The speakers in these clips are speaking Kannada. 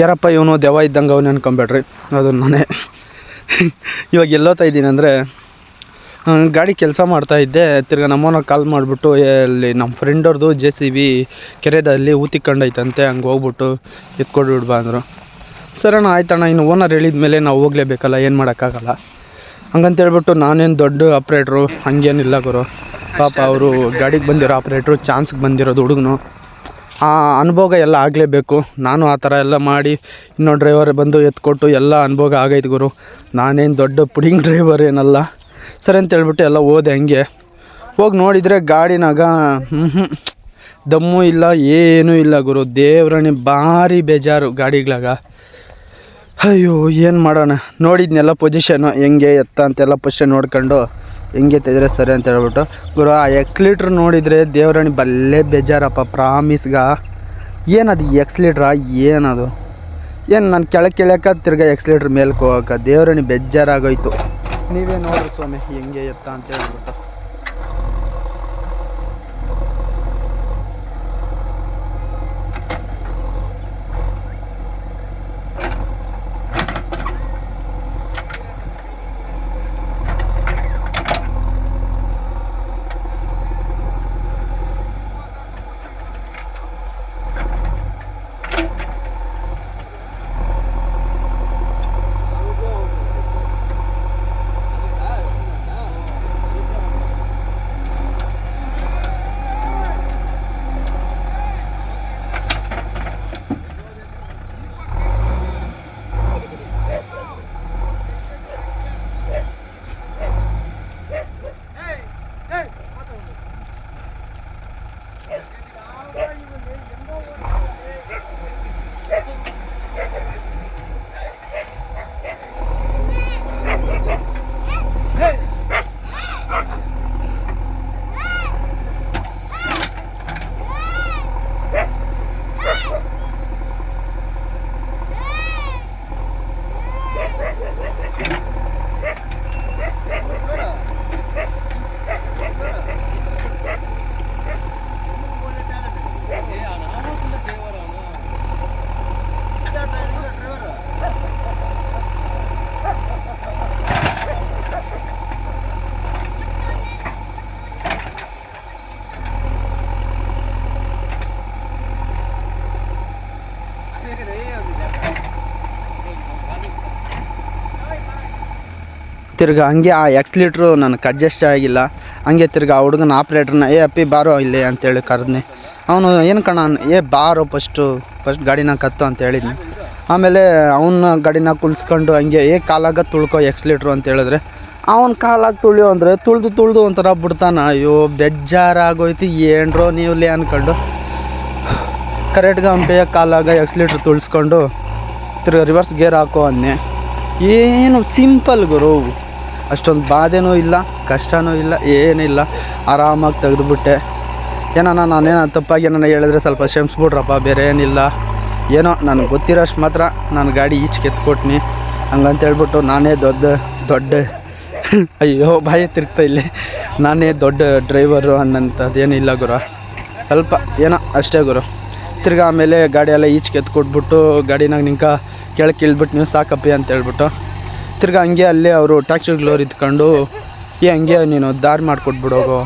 ಯಾರಪ್ಪ ಇವನು ದೆವ್ವ ಇದ್ದಂಗೆ ಅವನು ಅನ್ಕೊಂಬೇಡ್ರಿ. ಅದು ನಾನೇ. ಇವಾಗ ಎಲ್ಲೋತಾ ಇದ್ದೀನಿ ಅಂದರೆ ಗಾಡಿ ಕೆಲಸ ಮಾಡ್ತಾ ಇದ್ದೆ. ತಿರ್ಗಾ ನಮ್ಮನ ಕಾಲ್ ಮಾಡಿಬಿಟ್ಟು ಅಲ್ಲಿ ನಮ್ಮ ಫ್ರೆಂಡವ್ರದ್ದು ಜೆ ಸಿ ಬಿ ಕೆರೆದಲ್ಲಿ ಊತಿಕೊಂಡೈತಂತೆ ಹಂಗೆ ಹೋಗ್ಬಿಟ್ಟು ಎತ್ಕೊಂಡು ಬಿಡ್ಬಾ ಅಂದರು. ಸರಣ್ಣ ಆಯ್ತಣ್ಣ, ಇನ್ನು ಓನರ್ ಹೇಳಿದ ಮೇಲೆ ನಾವು ಹೋಗ್ಲೇಬೇಕಲ್ಲ, ಏನು ಮಾಡೋಕ್ಕಾಗಲ್ಲ. ಹಂಗಂತೇಳ್ಬಿಟ್ಟು ನಾನೇನು ದೊಡ್ಡ ಆಪ್ರೇಟ್ರು ಹಂಗೇನಿಲ್ಲ ಗುರು. ಪಾಪ ಅವರು ಗಾಡಿಗೆ ಬಂದಿರೋ ಆಪ್ರೇಟ್ರು ಚಾನ್ಸ್ಗೆ ಬಂದಿರೋದು ಹುಡುಗನು. ಆ ಅನುಭವ ಎಲ್ಲ ಆಗಲೇಬೇಕು. ನಾನು ಆ ಥರ ಎಲ್ಲ ಮಾಡಿ ಇನ್ನೊಂದು ಡ್ರೈವರ್ ಬಂದು ಎತ್ಕೊಟ್ಟು ಎಲ್ಲ ಅನುಭೋಗ ಆಗೈತೆ ಗುರು. ನಾನೇನು ದೊಡ್ಡ ಪುಡಿಂಗ್ ಡ್ರೈವರ್ ಏನಲ್ಲ. ಸರಿ ಅಂತ ಹೇಳ್ಬಿಟ್ಟು ಎಲ್ಲ ಹೋದೆ ಹಂಗೆ. ಹೋಗಿ ನೋಡಿದರೆ ಗಾಡಿನಾಗ ದಮ್ಮು ಇಲ್ಲ, ಏನೂ ಇಲ್ಲ ಗುರು. ದೇವ್ರಣಿ ಭಾರಿ ಬೇಜಾರು ಗಾಡಿಗಳಾಗ. ಅಯ್ಯೋ, ಏನು ಮಾಡೋಣ? ನೋಡಿದ್ನೆಲ್ಲ ಪೊಸಿಷನು ಹೆಂಗೆ ಎತ್ತ ಅಂತೆಲ್ಲ ಫಸ್ಟೇ ನೋಡ್ಕೊಂಡು ಹೆಂಗೆ ತೆಗೆದ್ರೆ ಸರಿ ಅಂತ ಹೇಳ್ಬಿಟ್ಟು, ಗುರು, ಆ ಎಕ್ಸ್ಲೀಟ್ರ್ ನೋಡಿದರೆ ದೇವರಾಣಿ ಬಲ್ಲೇ ಬೇಜಾರಪ್ಪ, ಪ್ರಾಮಿಸ್ಗ. ಏನದು ಎಕ್ಸ್ಲೀಟ್ರಾ ಏನದು? ಏನು ನಾನು ಕೆಳಗೆ ಕೆಳಕ ತಿರ್ಗಾ ಎಕ್ಸ್ಲೀಟ್ರ್ ಲೀಟ್ರ್ ಹೋಗಕ್ಕೆ? ದೇವರಾಣಿ ಬೇಜಾರಾಗೋಯ್ತು. ನೀವೇ ನೋಡ್ರಿ ಸ್ವಾಮಿ, ಹೆಂಗೆ ಎತ್ತ ಅಂತ ಹೇಳ್ಬಿಟ್ಟು. ತಿರ್ಗಾ ಹಂಗೆ ಆ ಎಕ್ಸ್ಲೀಟ್ರು ನನಗೆ ಅಡ್ಜಸ್ಟ್ ಆಗಿಲ್ಲ. ಹಂಗೆ ತಿರ್ಗಿ ಆ ಹುಡುಗನ ಆಪ್ರೇಟ್ರನ್ನ ಏ ಅಪ್ಪಿ ಬಾರೋ ಇಲ್ಲಿ ಅಂತೇಳಿ ಕರೆದ್ನಿ. ಅವನು, ಏನು ಕಣ ಏ ಬಾರೋ ಫಸ್ಟು ಫಸ್ಟ್ ಗಾಡಿನ ಕತ್ತು ಅಂತ ಹೇಳಿದ್ನಿ. ಆಮೇಲೆ ಅವನ ಗಾಡಿನ ಕುಲ್ಸ್ಕೊಂಡು ಹಂಗೆ, ಏ ಕಾಲಾಗ ತುಳ್ಕೊ ಎಕ್ಸ್ಲೀಟ್ರು ಅಂತ ಹೇಳಿದ್ರೆ, ಅವನ ಕಾಲಾಗ ತುಳಿಯೋ ಅಂದರೆ ತುಳ್ದು ತುಳ್ದು ಒಂಥರ ಬಿಡ್ತಾನ. ಅಯ್ಯೋ, ಬೇಜಾರಾಗೋಯ್ತು, ಏನ್ರೋ ನೀವ್ಲೇ ಅಂದ್ಕೊಂಡು ಕರೆಕ್ಟ್ಗೆ ಹಂಪೆಯ ಕಾಲಾಗ ಎಕ್ಸ್ಲೀಟ್ರ್ ತುಳಿಸ್ಕೊಂಡು, ತಿರ್ಗಿ ರಿವರ್ಸ್ ಗೇರ್ ಹಾಕೋ ಅನ್ನೆ ಏನು ಸಿಂಪಲ್ ಗುರು. ಅಷ್ಟೊಂದು ಬಾಧೆನೂ ಇಲ್ಲ, ಕಷ್ಟನೂ ಇಲ್ಲ ಏನಿಲ್ಲ ಆರಾಮಾಗಿ ತೆಗೆದುಬಿಟ್ಟೆ. ಏನಾನ ನಾನೇನೋ ತಪ್ಪಾಗಿ ಏನಾನ ಹೇಳಿದ್ರೆ ಸ್ವಲ್ಪ ಕ್ಷಮಿಸ್ಬಿಡ್ರಪ್ಪ, ಬೇರೆ ಏನಿಲ್ಲ. ಏನೋ, ನನಗೆ ಗೊತ್ತಿರೋಷ್ಟು ಮಾತ್ರ ನಾನು ಗಾಡಿ ಈಚೆಗೆ ಎತ್ಕೊಟ್ನಿ ಹಂಗಂತ ಹೇಳ್ಬಿಟ್ಟು ನಾನೇ ದೊಡ್ಡ ದೊಡ್ಡ, ಅಯ್ಯೋ, ಬಾಯಿ ತಿರ್ಗ್ತಾ ಇಲ್ಲಿ. ನಾನೇ ದೊಡ್ಡ ಡ್ರೈವರು ಅನ್ನೋಂಥದ್ದು ಏನಿಲ್ಲ ಗುರು. ಸ್ವಲ್ಪ, ಏನೋ, ಅಷ್ಟೇ ಗುರು. ತಿರ್ಗಾ ಆಮೇಲೆ ಗಾಡಿಯೆಲ್ಲ ಈಚ್ ಈಚೆಗೆ ಎತ್ಕೊಟ್ಬಿಟ್ಟು ಗಾಡಿನಾಗ ನಿಂಕ ಕೆಳಗೆ ಇಳ್ಬಿಟ್ಟು ನೀವು ಸಾಕಪ್ಪಿ ಅಂತ ಹೇಳ್ಬಿಟ್ಟು. ತಿರ್ಗಾ ಹಂಗೆ ಅಲ್ಲೇ ಅವರು ಟ್ಯಾಕ್ಸಿ ಡ್ರೈವರ್ ಇದ್ಕೊಂಡು ಏ ಹಂಗೆ ನೀನು ದಾರಿ ಮಾಡಿಕೊಟ್ಬಿಡೋಗು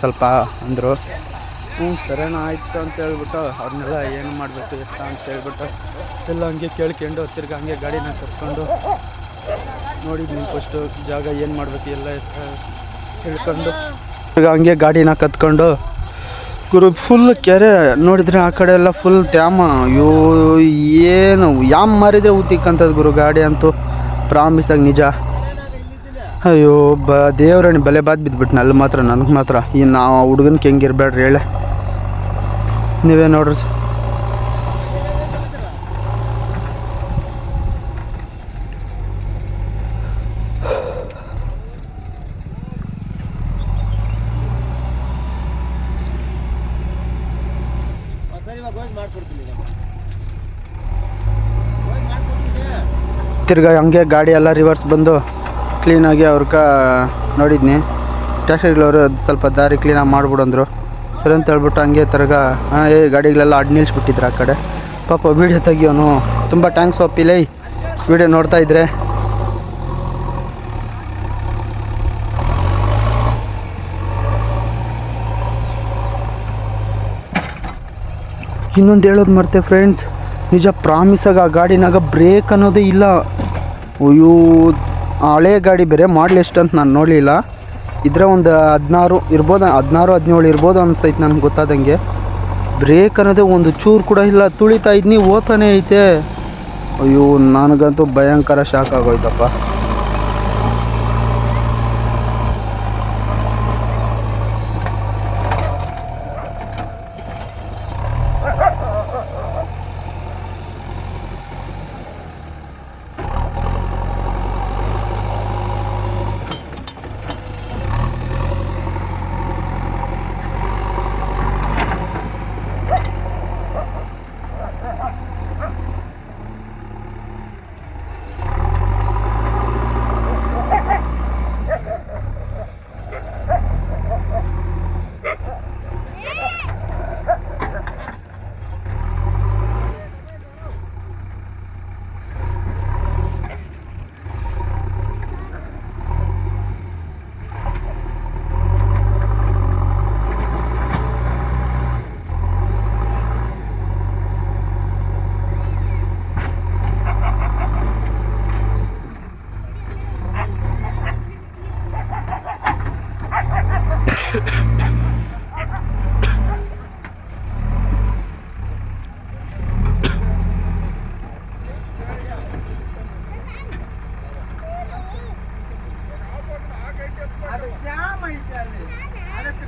ಸ್ವಲ್ಪ ಅಂದರು. ಹ್ಞೂ ಸರಿನಾ ಆಯಿತು ಅಂತ ಹೇಳ್ಬಿಟ್ಟು ಅವ್ರನ್ನೆಲ್ಲ ಏನು ಮಾಡಬೇಕು ಎತ್ತ ಅಂತ ಹೇಳ್ಬಿಟ್ಟು ಎಲ್ಲ ಹಂಗೆ ಕೇಳ್ಕೊಂಡು ತಿರ್ಗಾ ಹಂಗೆ ಗಾಡಿನ ಕರ್ಕೊಂಡು ನೋಡಿದ್ವಿ ಫಸ್ಟು ಜಾಗ ಏನು ಮಾಡಬೇಕು ಎಲ್ಲ ತಿಳ್ಕೊಂಡು ಈಗ ಹಂಗೆ ಗಾಡಿನ ಕತ್ಕೊಂಡು ಗುರು ಫುಲ್ ಕೆರೆ ನೋಡಿದರೆ ಆ ಕಡೆ ಎಲ್ಲ ಫುಲ್ ತ್ಯಾಮ ಅಯ್ಯೋ ಏನು ಯಾಮ್ ಮಾರಿದ್ರೆ ಊತಿಕ್ಕಂಥದ್ದು ಗುರು ಗಾಡಿ ಅಂತೂ. ಪ್ರಾಮಿಸಾಗಿ ನಿಜ. ಅಯ್ಯೋ, ಬ, ದೇವ್ರಣಿ ಬಲೆ ಬಾದ್ ಬಿದ್ದುಬಿಟ್ನ ಅಲ್ಲಿ ಮಾತ್ರ, ನನಗೆ ಮಾತ್ರ. ಈ ನಾವು ಹುಡುಗನ್ಗೆ ಹೆಂಗಿರ್ಬೇಡ್ರಿ ಹೇಳೆ. ನೀವೇ ನೋಡ್ರಿ ತಿರ್ಗಾ ಹಂಗೆ ಗಾಡಿ ಎಲ್ಲ ರಿವರ್ಸ್ ಬಂದು ಕ್ಲೀನಾಗಿ ಅವ್ರಕ ನೋಡಿದ್ನಿ. ಟ್ಯಾಕ್ಸಿಗಳವರು ಅದು ಸ್ವಲ್ಪ ದಾರಿ ಕ್ಲೀನಾಗಿ ಮಾಡಿಬಿಡು ಅಂದರು ಸರಿ ಅಂತ ಹೇಳ್ಬಿಟ್ಟು ಹಂಗೆ ತಿರ್ಗಾ ಏ, ಗಾಡಿಗಳೆಲ್ಲ ಅಡ್ ನಿಲ್ಲಿಸ್ಬಿಟ್ಟಿದ್ರು ಆ ಕಡೆ. ಪಾಪ ವೀಡಿಯೋ ತೆಗಿಯೋನು ತುಂಬ ಟ್ಯಾಂಕ್ಸ್ ಒಪ್ಪಿಲೇ ವಿಡಿಯೋ ನೋಡ್ತಾ ಇದ್ರೆ. ಇನ್ನೊಂದು ಹೇಳೋದು ಮರ್ತೆ ಫ್ರೆಂಡ್ಸ್ ನಿಜ ಪ್ರಾಮಿಸಾಗ ಆ ಗಾಡಿನಾಗ ಬ್ರೇಕ್ ಅನ್ನೋದೇ ಇಲ್ಲ. ಅಯ್ಯೋ, ಹಳೆ ಗಾಡಿ ಬೇರೆ ಮಾಡಲಿ ಎಷ್ಟು ಅಂತ ನಾನು ನೋಡಲಿಲ್ಲ. ಇದ್ರೆ ಒಂದು ಹದಿನಾರು ಇರ್ಬೋದು, ಹದಿನಾರು, ಹದಿನೇಳು ಇರ್ಬೋದು ಅನಿಸ್ತೈತೆ ನನಗೆ ಗೊತ್ತಾದಂಗೆ. ಬ್ರೇಕ್ ಅನ್ನೋದೇ ಒಂದು ಚೂರು ಕೂಡ ಇಲ್ಲ, ತುಳಿತಾ ಇದ್ನಿ ಓತಾನೆ ಐತೆ. ಅಯ್ಯೋ, ನನಗಂತೂ ಭಯಂಕರ ಶಾಕ್ ಆಗೋಯ್ತಪ್ಪ.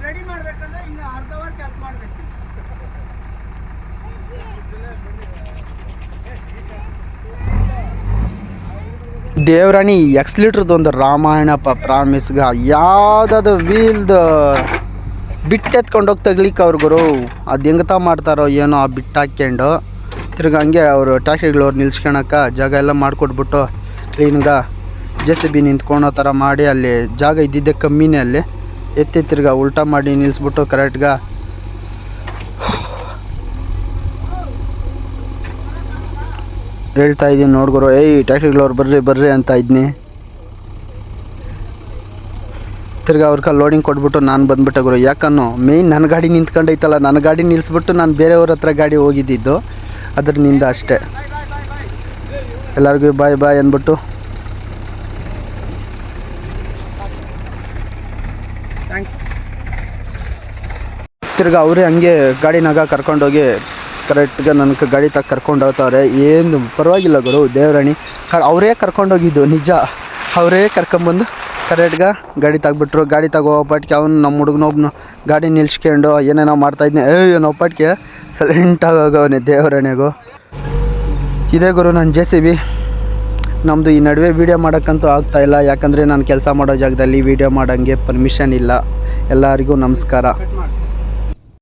ರೆಡಿ ಮಾಡ್ಬೇಕಂದ್ರೆ ಇನ್ನು ಅರ್ಧ ಅವರ್ ಕೆಲಸ ಮಾಡ್ಬೇಕು. ಒಂದು ರಾಮಾಯಣಪ್ಪ ಪ್ರಾಮಿಸ್ಗ ಯಾವುದಾದ್ರು ವೀಲ್ದು ಬಿಟ್ಟು ಎತ್ಕೊಂಡು ಹೋಗಿ ತಗ್ಲಿಕ್ಕೆ ಅವ್ರ ಗುರು. ಅದು ಹೆಂಗತ ಮಾಡ್ತಾರೋ ಏನೋ ಆ ಬಿಟ್ಟು ಹಾಕ್ಕೊಂಡು ತಿರ್ಗಿ ಹಂಗೆ ಅವರು ಟ್ಯಾಕ್ಟ್ರಿಗಳವ್ರು ನಿಲ್ಸ್ಕೊಳಕ್ಕ ಜಾಗ ಎಲ್ಲ ಮಾಡಿಕೊಟ್ಬಿಟ್ಟು ಕ್ಲೀನ್ಗ ಜೆ ಸಿ ಬಿ ನಿಂತ್ಕೊಳೋ ಥರ ಮಾಡಿ ಅಲ್ಲಿ ಜಾಗ ಇದ್ದಿದ್ದೆ ಕಮ್ಮಿನೇ ಅಲ್ಲಿ ಎತ್ತಿ ತಿರ್ಗ ಉಲ್ಟಾ ಮಾಡಿ ನಿಲ್ಲಿಸ್ಬಿಟ್ಟು ಕರೆಕ್ಟ್ಗ ಹೇಳ್ತಾ ಇದ್ದೀನಿ ನೋಡ್ಗುರು ಏಯ್ ಟ್ಯಾಕ್ಟ್ರಿಗಳವ್ರು ಬರ್ರಿ ಬರ್ರಿ ಅಂತ ಇದ್ನಿ. ತಿರ್ಗಿ ಅವ್ರ ಕೈಲಿ ಲೋಡಿಂಗ್ ಕೊಟ್ಬಿಟ್ಟು ನಾನು ಬಂದ್ಬಿಟ್ಟೆ ಗುರು. ಯಾಕನ್ನು? ಮೇಯ್ನ್ ನನ್ನ ಗಾಡಿ ನಿಂತ್ಕೊಂಡೈತಲ್ಲ ನನ್ನ ಗಾಡಿ ನಿಲ್ಲಿಸ್ಬಿಟ್ಟು ನಾನು ಬೇರೆಯವ್ರ ಹತ್ರ ಗಾಡಿ ಹೋಗಿದ್ದಿದ್ದು ಅದರಿಂದ ಅಷ್ಟೇ. ಎಲ್ಲರಿಗೂ ಬಾಯ್ ಬಾಯ್ ಅಂದ್ಬಿಟ್ಟು. ತಿರ್ಗಾ ಅವರೇ ಹಂಗೆ ಗಾಡಿನಾಗ ಕರ್ಕೊಂಡೋಗಿ ಕರೆಕ್ಟ್ಗೆ ನನಗೆ ಗಾಡಿ ತಗ ಕರ್ಕೊಂಡು ಹೋಗ್ತಾವ್ರೆ, ಏನು ಪರವಾಗಿಲ್ಲ ಗುರು, ದೇವರಾಣಿ. ಕರ್, ಅವರೇ ಕರ್ಕೊಂಡೋಗಿದ್ದು, ನಿಜ. ಅವರೇ ಕರ್ಕೊಂಬಂದು ಕರೆಕ್ಟ್ಗೆ ಗಾಡಿ ತಗ್ಬಿಟ್ರು. ಗಾಡಿ ತಗೋ ಪಟ್ಕೆ ಅವ್ನು ನಮ್ಮ ಹುಡುಗನೊಬ್ನು ಗಾಡಿ ನಿಲ್ಸ್ಕೊಂಡು ಏನೇನೋ ಮಾಡ್ತಾಯಿದ್ನೆ ಏನೋ ಒಬ್ಬಟ್ಟಿಗೆ ಸೈಲೆಂಟಾಗಿ ಹೋಗವನೆ ದೇವರಾಣಿಗೂ. ಇದೇ ಗುರು ನನ್ನ ಜೆ ಸಿ ಬಿ. ನಮ್ಮದು ಈ ನಡುವೆ ವೀಡಿಯೋ ಮಾಡೋಕ್ಕಂತೂ ಆಗ್ತಾಯಿಲ್ಲ ಯಾಕಂದರೆ ನಾನು ಕೆಲಸ ಮಾಡೋ ಜಾಗದಲ್ಲಿ ವೀಡಿಯೋ ಮಾಡೋಂಗೆ ಪರ್ಮಿಷನ್ ಇಲ್ಲ. ಎಲ್ಲರಿಗೂ ನಮಸ್ಕಾರ.